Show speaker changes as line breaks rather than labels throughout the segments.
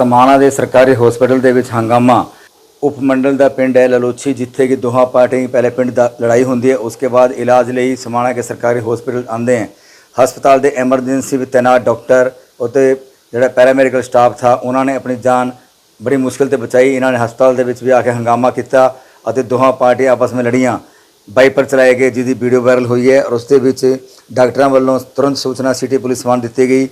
ਸਮਾਣਾ ਦੇ ਸਰਕਾਰੀ ਹਸਪੀਟਲ ਦੇ ਵਿੱਚ ਹੰਗਾਮਾ। ਉਪਮੰਡਲ ਦਾ ਪਿੰਡ ਹੈ ਲਲੋਚੀ, ਜਿੱਥੇ ਕਿ ਦੋਹਾਂ ਪਾਰਟੀਆਂ ਪਹਿਲੇ ਪਿੰਡ ਦਾ ਲੜਾਈ ਹੁੰਦੀ ਹੈ। ਉਸਕੇ ਬਾਅਦ ਇਲਾਜ ਲਈ ਸਮਾਣਾ ਕੇ ਸਰਕਾਰੀ ਹਸਪੀਟਲ ਆਉਂਦੇ ਹਨ ਹਸਪਤਾਲ ਦੇ ਐਮਰਜੈਂਸੀ ਵਿੱਚ ਤੈਨਾਤ ਡਾਕਟਰ ਅਤੇ ਜਿਹੜਾ ਪੈਰਾਮੈਡੀਕਲ ਸਟਾਫ ਥਾ, ਉਹਨਾਂ ਨੇ ਆਪਣੀ ਜਾਨ ਬੜੀ ਮੁਸ਼ਕਿਲ ਤੇ ਬਚਾਈ। ਇਹਨਾਂ ਨੇ ਹਸਪਤਾਲ ਦੇ ਵਿੱਚ ਵੀ ਆ ਕੇ ਹੰਗਾਮਾ ਕੀਤਾ ਅਤੇ ਦੋਹਾਂ ਪਾਰਟੀਆਂ ਆਪਸ ਵਿੱਚ ਲੜੀਆਂ। ਬਾਈਪਰ ਚਲਾਏ ਗਏ, ਜਿਹਦੀ ਵੀਡੀਓ ਵਾਇਰਲ ਹੋਈ ਹੈ ਔਰ ਉਸ ਦੇ ਵਿੱਚ ਡਾਕਟਰਾਂ ਵੱਲੋਂ ਤੁਰੰਤ ਸੂਚਨਾ ਸਿਟੀ ਪੁਲਿਸ ਸਮਾਨ ਦਿੱਤੀ ਗਈ।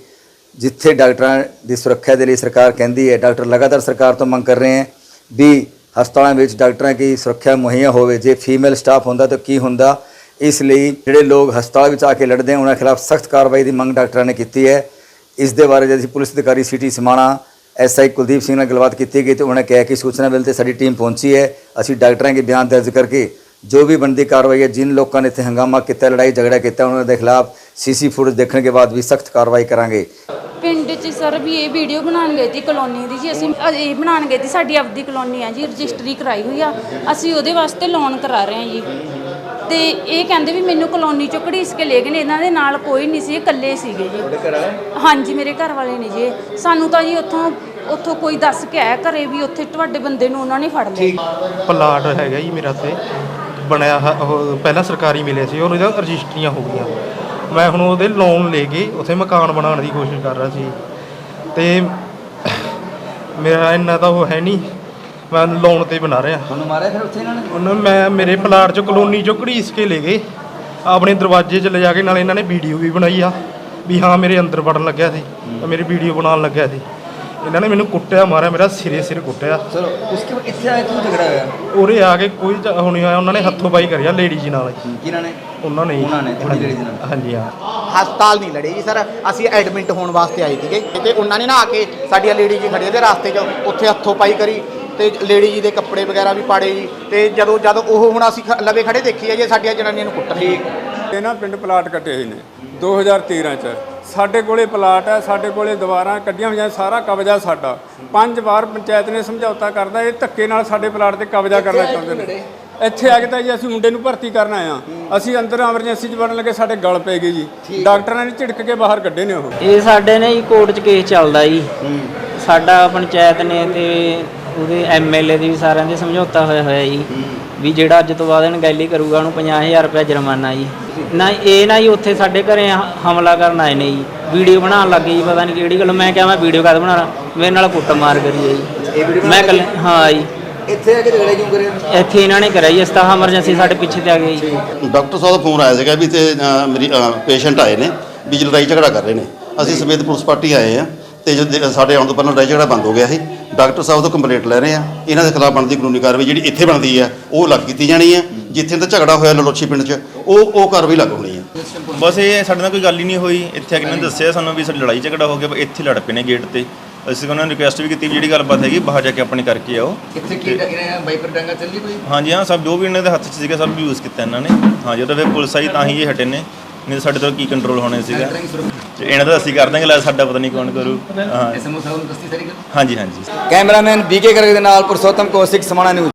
ਜਿੱਥੇ ਡਾਕਟਰਾਂ ਦੀ ਸੁਰੱਖਿਆ ਦੇ ਲਈ ਸਰਕਾਰ ਕਹਿੰਦੀ ਹੈ, ਡਾਕਟਰ ਲਗਾਤਾਰ ਸਰਕਾਰ ਤੋਂ ਮੰਗ ਕਰ ਰਹੇ ਹੈ ਵੀ ਹਸਪਤਾਲਾਂ ਵਿੱਚ ਡਾਕਟਰਾਂ ਦੀ ਸੁਰੱਖਿਆ ਮੁਹੱਈਆ ਹੋਵੇ। ਜੇ ਫੀਮੇਲ ਸਟਾਫ ਹੁੰਦਾ ਤਾਂ ਕੀ ਹੁੰਦਾ? ਇਸ ਲਈ ਜਿਹੜੇ ਲੋਕ ਹਸਪਤਾਲ ਵਿੱਚ ਆ ਕੇ ਲੜਦੇ ਹਨ, ਉਹਨਾਂ ਖਿਲਾਫ ਸਖਤ ਕਾਰਵਾਈ ਦੀ ਮੰਗ ਡਾਕਟਰਾਂ ਨੇ ਕੀਤੀ ਹੈ। ਇਸ ਦੇ ਬਾਰੇ ਜਦ ਅਸੀਂ ਪੁਲਿਸ ਅਧਿਕਾਰੀ ਸਿਟੀ ਸਮਾਣਾ ਐਸਆਈ ਕੁਲਦੀਪ ਸਿੰਘ ਨਾਲ ਗੱਲਬਾਤ ਕੀਤੀ ਗਈ ਤੇ ਉਹਨਾਂ ਕਿਹਾ ਕਿ ਸੂਚਨਾ ਮਿਲते ਸਾਡੀ ਟੀਮ ਪਹੁੰਚੀ ਹੈ। ਅਸੀਂ ਡਾਕਟਰਾਂ ਦੇ ਬਿਆਨ ਦਰਜ ਕਰਕੇ ਜੋ ਵੀ ਬਣਦੀ ਕਾਰਵਾਈ ਹੈ ਜਿਨ ਲੋਕਾਂ ਨੇ ਇੱਥੇ ਹੰਗਾਮਾ ਕੀਤਾ ਲੜਾਈ ਝਗੜਾ ਕੀਤਾ ਉਹਨਾਂ ਦੇ ਖਿਲਾਫ ਸੀਸੀ ਫੁਟੇਜ ਦੇਖਣ ਕੇ ਬਾਅਦ ਵੀ ਸਖਤ ਕਾਰਵਾਈ ਕਰਾਂਗੇ।
ਪਿੰਡ 'ਚ ਸਰ ਵੀ ਇਹ ਵੀਡੀਓ ਬਣਾਉਣ ਗਏ ਸੀ ਕਲੋਨੀ ਦੀ ਜੀ ਅਸੀਂ ਅ- ਇਹ ਬਣਾਉਣ ਗਏ ਸੀ ਸਾਡੀ ਆਪਦੀ ਕਲੋਨੀ ਆ ਜੀ ਰਜਿਸਟਰੀ ਕਰਾਈ ਹੋਈ ਆ। ਅਸੀਂ ਉਹਦੇ ਵਾਸਤੇ ਲੋਨ ਕਰਾ ਰਹੇ ਹਾਂ ਜੀ। ਤੇ ਇਹ ਕਹਿੰਦੇ ਵੀ ਮੈਨੂੰ ਕਲੋਨੀ ਚੋਂ ਘੜੀਸ ਕੇ ਲੈ ਗਏ ਨੇ ਇਹਨਾਂ ਦੇ ਨਾਲ ਕੋਈ ਨਹੀਂ ਸੀ ਇਹ ਇਕੱਲੇ ਸੀਗੇ ਜੀ। ਹਾਂਜੀ ਮੇਰੇ ਘਰ ਵਾਲੇ ਨੇ ਜੀ। ਇਹ। ਸਾਨੂੰ ਤਾਂ ਜੀ ਉੱਥੋਂ ਉੱਥੋਂ ਕੋਈ ਦੱਸ ਕੇ ਆਇਆ ਘਰੇ ਵੀ ਉੱਥੇ ਤੁਹਾਡੇ ਬੰਦੇ ਨੂੰ ਉਹਨਾਂ ਨੇ ਫੜ ਲਿਆ।
ਪਲਾਟ ਹੈਗਾ ਜੀ ਮੇਰਾ ਤੇ। ਬਣਿਆ ਹ- ਉਹ ਪਹਿਲਾਂ ਸਰਕਾਰੀ ਮਿਲੇ ਸੀ ਉਹਨੂੰ ਇਹਦਾ ਰਜਿਸਟਰੀਆਂ ਹੋ ਗਈਆਂ। ਮੈਂ ਹੁਣ ਉਹਦੇ ਲੋਨ ਲੈ ਕੇ ਉੱਥੇ ਮਕਾਨ ਬਣਾਉਣ ਦੀ ਕੋਸ਼ਿਸ਼ ਕਰ ਰਿਹਾ ਸੀ। ਤੇ ਮੇਰਾ ਇੰਨਾ ਤਾਂ ਉਹ ਹੈ ਨਹੀਂ ਮੈਂ ਲੋਨ ਤੇ ਬਣਾ ਰਿਹਾ।
ਤੁਹਾਨੂੰ ਮਾਰਿਆ ਫਿਰ ਉੱਥੇ ਇਹਨਾਂ ਨੇ?
ਉਹਨਾਂ ਮੈਂ ਮੇਰੇ ਪਲਾਟ ਚੋਂ ਕਲੋਨੀ ਚੋਂ ਘੜੀਸ ਕੇ ਲੈ ਗਏ। ਆਪਣੇ ਦਰਵਾਜ਼ੇ 'ਚ ਲੈ ਜਾ ਕੇ ਨਾਲ ਇਹਨਾਂ ਨੇ ਵੀਡੀਓ ਵੀ ਬਣਾਈ ਆ ਵੀ ਹਾਂ ਮੇਰੇ ਅੰਦਰ ਵੜਨ ਲੱਗਿਆ ਸੀ ਤਾਂ ਮੇਰੀ ਵੀਡੀਓ ਬਣਾਉਣ ਲੱਗਿਆ ਸੀ। ਇਹਨਾਂ ਨੇ ਮੈਨੂੰ ਕੁੱਟਿਆ ਮਾਰਿਆ ਮੇਰਾ ਸਿਰੇ ਸਿਰ ਕੁੱਟਿਆ।
ਚਲੋ ਉਸਕੇ ਬਾਅਦ ਇੱਥੇ ਆਏ ਕਿਉਂ ਝਗੜਾ ਹੋਇਆ?
ਉਰੇ ਆ ਕੇ ਕੋਈ ਉਹ ਨਹੀਂ ਹੋਇਆ ਉਹਨਾਂ ਨੇ ਹੱਥੋਂ ਪਾਈ ਕਰਿਆ ਲੇਡੀ ਜੀ ਨਾਲ।
ਕਿਹਨਾਂ ਨੇ?
ਉਹਨਾਂ ਨੇ। ਹੀ।
ਉਹਨਾਂ ਨੇ, ਤੁਹਾਡੀ ladies ਨਾਲ?
ਹਾਂਜੀ ਹਾਂ।
ਹਸਪਤਾਲ ਨਹੀਂ ਲੜੇ ਜੀ ਸਰ। ਅਸੀਂ ਐਡਮਿਟ ਹੋਣ ਵਾਸਤੇ ਆਏ ਸੀਗੇ। ਤੇ ਉਹਨਾਂ ਨੇ ਨਾ ਆ ਕੇ ਸਾਡੀਆਂ ਲੇਡੀ ਜੀ ਖੜੀਆਂ ਦੇ ਰਾਸਤੇ 'ਚ ਉੱਥੇ ਹੱਥੋਂ ਪਾਈ ਕਰੀ। ਤੇ ਲੇਡੀ ਜੀ ਦੇ ਕੱਪੜੇ ਵਗੈਰਾ ਵੀ ਪਾੜੇ ਜੀ। ਤੇ ਜਦੋਂ ਜਦ ਉਹ ਹੁਣ ਅਸੀਂ ਖ- ਲਵੇ ਖੜੇ ਦੇਖੀ ਆ ਜੇ ਸਾਡੀਆਂ ਜਨਾਨੀਆਂ ਨੂੰ ਕੁੱਟ ਰਹੀ
ਇਹਨਾਂ ਪਿੰਡ ਪਲਾਟ ਕੱਟੇ ਹੋਏ ਨੇ 2013 ਚ। ਸਾਡੇ ਕੋਲੇ ਪਲਾਟ ਹੈ ਸਾਡੇ ਕੋਲੇ ਦੀਵਾਰਾਂ ਕੱਢੀਆਂ ਹੋਈਆਂ ਸਾਰਾ ਕਬਜ਼ਾ ਸਾਡਾ। ਪੰਜ ਵਾਰ ਪੰਚਾਇਤ ਨੇ ਸਮਝੌਤਾ ਕਰਦਾ ਇਹ ਧੱਕੇ ਨਾਲ ਸਾਡੇ ਪਲਾਟ ਤੇ ਕਬਜ਼ਾ ਕਰਨਾ ਚਾਹੁੰਦੇ ਨੇ। ਇੱਥੇ ਆ ਕੇ ਤਾਂ ਜੀ ਅਸੀਂ ਮੁੰਡੇ ਨੂੰ ਭਰਤੀ ਕਰਨ ਆਏ ਆ ਅਸੀਂ ਅੰਦਰ ਐਮਰਜੈਂਸੀ ਚ ਵੜਨ ਲੱਗੇ ਸਾਡੇ ਗਲ ਪੈ ਗਈ ਜੀ। ਡਾਕਟਰਾਂ ਨੇ ਝਿੜਕ ਕੇ ਬਾਹਰ ਕੱਢੇ ਨੇ ਉਹ।
ਇਹ ਸਾਡੇ ਨੇ ਜੀ ਕੋਰਟ 'ਚ ਕੇਸ ਚੱਲਦਾ ਜੀ। ਸਾਡਾ ਪੰਚਾਇਤ ਨੇ ਤੇ ਉਹਦੇ ਐਮਐਲਏ ਦੀ ਵੀ ਸਾਰਿਆਂ ਦੇ ਸਮਝੌਤਾ ਹੋਇਆ ਹੋਇਆ ਜੀ। ਵੀ ਜਿਹੜਾ ਅੱਜ ਤੋਂ ਬਾਅਦ ਇਹਨੂੰ ਗੈਲੀ ਕਰੂਗਾ ਉਹਨੂੰ 50000 ਰੁਪਏ ਜੁਰਮਾਨਾ ਜੀ। ਨਾ ਇਹ ਨਾ ਜੀ ਉੱਥੇ ਸਾਡੇ ਘਰੇ ਹਮਲਾ ਕਰਨ ਆਏ ਨੇ ਜੀ। ਵੀਡੀਓ ਬਣਾਉਣ ਲੱਗੇ ਜੀ ਪਤਾ ਨਹੀਂ ਕਿਹੜੀ ਗੱਲ। ਮੈਂ ਕਿਹਾ ਮੈਂ ਵੀਡੀਓ ਕਦ ਬਣਾਣਾ ਮੇਰੇ ਨਾਲ ਕੁੱਟ ਮਾਰ ਕਰੀ ਹੈ ਜੀ। ਮੈਂ ਕੱਲ ਹਾਂ ਜੀ।
ਇੱਥੇ ਆ ਕੇ ਝਗੜਾ ਕਿਉਂ ਕਰਿਆ?
ਇੱਥੇ ਇਹਨਾਂ ਨੇ ਕਰਿਆ ਜੀ ਇਸ ਤਰ੍ਹਾਂ ਐਮਰਜੈਂਸੀ ਸਾਡੇ ਪਿੱਛੇ ਤੇ ਆ ਗਈ ਜੀ।
ਡਾਕਟਰ ਸਾਹਿਬ ਦਾ ਫੋਨ ਆਇਆ ਸੀਗਾ ਵੀ ਤੇ ਅ, ਮੇਰੀ ਪੇਸ਼ੈਂਟ ਆਏ ਨੇ ਵੀ ਜੀ ਲੜਾਈ ਝਗੜਾ ਕਰ ਰਹੇ ਨੇ। ਅਸੀਂ ਸਮੇਤ ਪੁਲਿਸ ਪਾਰਟੀ ਆਏ ਆ। ਤੇ ਜਦ ਦੇ- ਸਾਡੇ ਆਉਣ ਤੋਂ ਪਹਿਲਾਂ ਲੜਾਈ ਝਗੜਾ ਬੰਦ ਹੋ ਗਿਆ ਸੀ ਡਾਕਟਰ ਸਾਹਿਬ ਤੋਂ ਕੰਪਲੇਂਟ ਲੈ ਰਹੇ ਆ ਇਹਨਾਂ ਦੇ ਖਿਲਾਫ ਬਣਦੀ ਕਾਨੂੰਨੀ ਕਾਰਵਾਈ ਜਿਹੜੀ ਇੱਥੇ ਬਣਦੀ ਆ ਉਹ ਲੱਗ ਕੀਤੀ ਜਾਣੀ ਆ। ਜਿੱਥੇ ਤਾਂ ਝਗੜਾ ਹੋਇਆ ਲਲੋਚੀ ਪਿੰਡ 'ਚ ਉਹ ਉਹ ਕਾਰਵਾਈ ਲੱਗ ਹੋਣੀ ਆ।
ਬਸ ਇਹ ਸਾਡੇ ਨਾਲ ਕੋਈ ਗੱਲ ਹੀ ਨਹੀਂ ਹੋਈ। ਇੱਥੇ ਆ ਕੇ ਇਹਨਾਂ ਨੇ ਦੱਸਿਆ ਸਾਨੂੰ ਵੀ ਸਾਡੀ ਲੜਾਈ ਝਗੜਾ ਹੋ ਗਿਆ ਇੱਥੇ ਲੜ ਪਏ ਨੇ ਗੇਟ ਤੇ। ਅਸੀਂ ਉਹਨਾਂ ਨੂੰ ਰਿਕੁਐਸਟ ਵੀ ਕੀਤੀ ਵੀ ਜਿਹੜੀ ਗੱਲਬਾਤ ਹੈਗੀ ਬਾਹਰ ਜਾ ਕੇ ਆਪਣੀ ਕਰਕੇ ਆਓ।
ਇੱਥੇ ਕੀ ਇਹਨਾਂ ਵਾਈਪਰ ਡੰਗਾ ਚੱਲੀ ਕੋਈ
ਹਾਂਜੀ ਹਾਂ ਸਭ ਜੋ ਵੀ ਇਹਨਾਂ ਦੇ ਹੱਥ 'ਚ ਸੀਗਾ ਸਭ ਯੂਜ਼ ਕੀਤਾ ਇਹਨਾਂ ਨੇ। ਹਾਂ ਜਦੋਂ ਫਿਰ ਪੁਲਿਸ ਆਈ ਤਾਂ ਹੀ ਇਹ ਹਟੇ ਨੇ। ਨਹੀਂ ਸਾਡੇ ਤੋਂ ਕੀ ਕੰਟਰੋਲ ਹੋਣੇ ਸੀਗਾ? ਤੇ ਇਹਨਾਂ ਦਾ ਅਸੀਂ ਕਰ ਦਾਂਗੇ ਲੈ ਸਾਡਾ ਪਤਾ ਨਹੀਂ ਕੌਣ ਕਰੂ। ਹਾਂ।
ਐਸਐਮਓ ਸਾਹਿਬ ਨੂੰ ਦੱਸਤੀ ਸਾਰੀ ਗੱਲ?
ਹਾਂਜੀ ਹਾਂਜੀ।
ਕੈਮਰਾਮੈਨ ਬੀਕੇ ਕਰਗ ਦੇ ਨਾਲ ਪੁਰਸ਼ੋਤਮ ਕੌਸ਼ਿਕ ਸਮਾਣਾ ਨਿਊਜ਼।